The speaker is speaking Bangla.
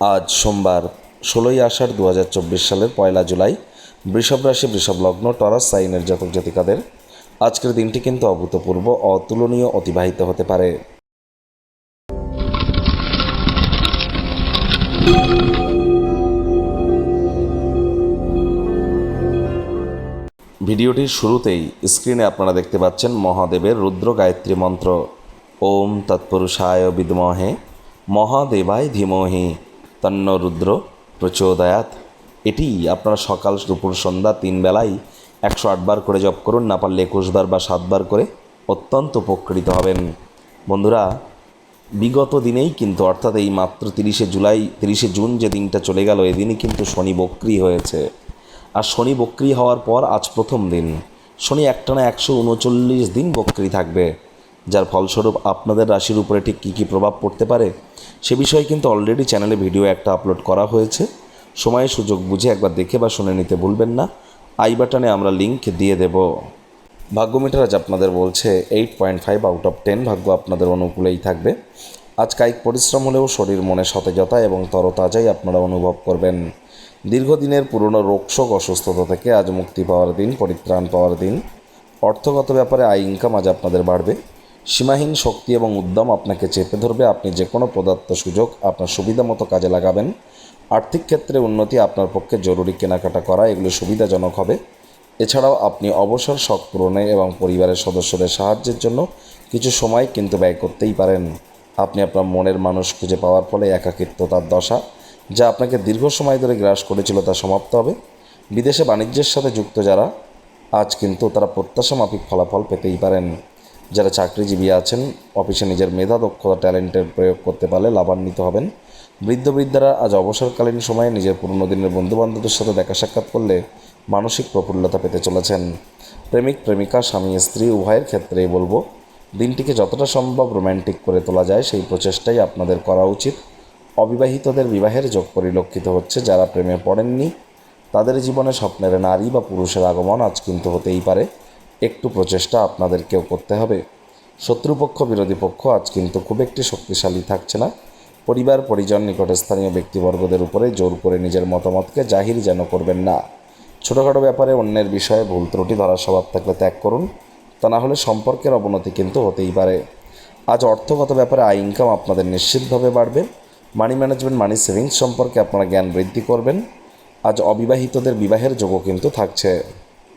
আজ সোমবার ষোলোই আষাঢ় দু হাজার চব্বিশ সালের পয়লা জুলাই, বৃষভ রাশি, বৃষভ লগ্ন, টরাস, সাইনের জাতক জাতিকাদের আজকের দিনটি কিন্তু অভূতপূর্ব, অতুলনীয়, অতিবাহিত হতে পারে। ভিডিওটির শুরুতেই স্ক্রিনে আপনারা দেখতে পাচ্ছেন মহাদেবের রুদ্র গায়ত্রী মন্ত্র। ওম তৎপুরুষায় বিদ্মহে, মহাদেবায় ধীমহি। তন্ন রুদ্র প্রচোদয়াত। এটি আপনারা সকাল দুপুর সন্ধ্যা তিন বেলায় একশো আটবার করে জপ করুন, না পারলে একুশবার বা সাতবার করে অত্যন্ত উপকৃত হবেন। বন্ধুরা, বিগত দিনেই কিন্তু, অর্থাৎ এই মাত্র তিরিশে জুলাই, তিরিশে জুন যে দিনটা চলে গেল, এদিনই কিন্তু শনি বক্রি হয়েছে। আর শনি বক্রি হওয়ার পর আজ প্রথম দিন। শনি একটানা একশো উনচল্লিশ দিন বক্রি থাকবে, যার ফলস্বরূপ আপনাদের রাশির উপরে ঠিক কী কী প্রভাব পড়তে পারে সে বিষয়ে কিন্তু অলরেডি চ্যানেলে ভিডিও একটা আপলোড করা হয়েছে। সময়ে সুযোগ বুঝে একবার দেখে বা শুনে নিতে ভুলবেন না। আই বাটনে আমরা লিংক দিয়ে দেব। ভাগ্যমিটার আজ আপনাদের বলছে eight point five out of ten ভাগ্য আপনাদের অনুকূলেই থাকবে। আজ কায়িক পরিশ্রম হলেও শরীর মনে সতেজতা এবং তরতাজাই আপনারা অনুভব করবেন। দীর্ঘদিনের পুরনো রোগশোক অসুস্থতা থেকে আজ মুক্তি পাওয়ার দিন, পরিত্রাণ পাওয়ার দিন। অর্থগত ব্যাপারে আয় ইনকাম আজ আপনাদের বাড়বে। সীমাহীন শক্তি এবং উদ্যম আপনাকে চেপে ধরবে। আপনি যে কোনো প্রদত্ত সুযোগ আপনার সুবিধা মতো কাজে লাগাবেন। আর্থিক ক্ষেত্রে উন্নতি আপনার পক্ষে জরুরি কেনাকাটা করা এগুলো সুবিধাজনক হবে। এছাড়াও আপনি অবসর, শখ পূরণে এবং পরিবারের সদস্যদের সাহায্যের জন্য কিছু সময় কিন্তু ব্যয় করতেই পারেন। আপনি আপনার মনের মানুষ খুঁজে পাওয়ার ফলে একাকিত্বতার দশা, যা আপনাকে দীর্ঘ সময় ধরে গ্রাস করেছিল তা সমাপ্ত হবে। বিদেশে বাণিজ্যের সাথে যুক্ত যারা, আজ কিন্তু তারা প্রত্যাশা মাফিক ফলাফল পেতেই পারেন। যারা চাকরিজীবী আছেন, অফিসে নিজের মেধা, দক্ষতা, ট্যালেন্টের প্রয়োগ করতে পারলে লাভান্বিত হবেন। বৃদ্ধ বৃদ্ধারা আজ অবসরকালীন সময়ে নিজের পুরনো দিনের বন্ধুবান্ধবদের সাথে দেখা সাক্ষাৎ করলে মানসিক প্রফুল্লতা পেতে চলেছেন। প্রেমিক, প্রেমিকা, স্বামী, স্ত্রী, উভয়ের ক্ষেত্রেই বলব, দিনটিকে যতটা সম্ভব রোম্যান্টিক করে তোলা যায়, সেই প্রচেষ্টাই আপনাদের করা উচিত। অবিবাহিতদের বিবাহের যোগ পরিলক্ষিত হচ্ছে, যারা প্রেমে পড়েননি, তাদের জীবনে স্বপ্নের নারী বা পুরুষের আগমন আজ কিন্তু হতেই পারে। একটু প্রচেষ্টা আপনাদেরকেও করতে হবে। শত্রুপক্ষ, বিরোধী পক্ষ আজ কিন্তু খুব একটি শক্তিশালী থাকছে না। পরিবার, পরিজন, নিকটস্থানীয় ব্যক্তিবর্গদের উপরে জোর করে নিজের মতামতকে জাহির যেন করবেন না। ছোটোখাটো ব্যাপারে অন্যের বিষয়ে ভুল ত্রুটি ধরার স্বভাব থাকলে ত্যাগ করুন, তা না হলে সম্পর্কের অবনতি কিন্তু হতেই পারে। আজ অর্থগত ব্যাপারে আয় ইনকাম আপনাদের নিশ্চিতভাবে বাড়বে। মানি ম্যানেজমেন্ট মানি সেভিংস সম্পর্কে আপনারা জ্ঞান বৃদ্ধি করবেন। আজ অবিবাহিতদের বিবাহের যোগও কিন্তু থাকছে।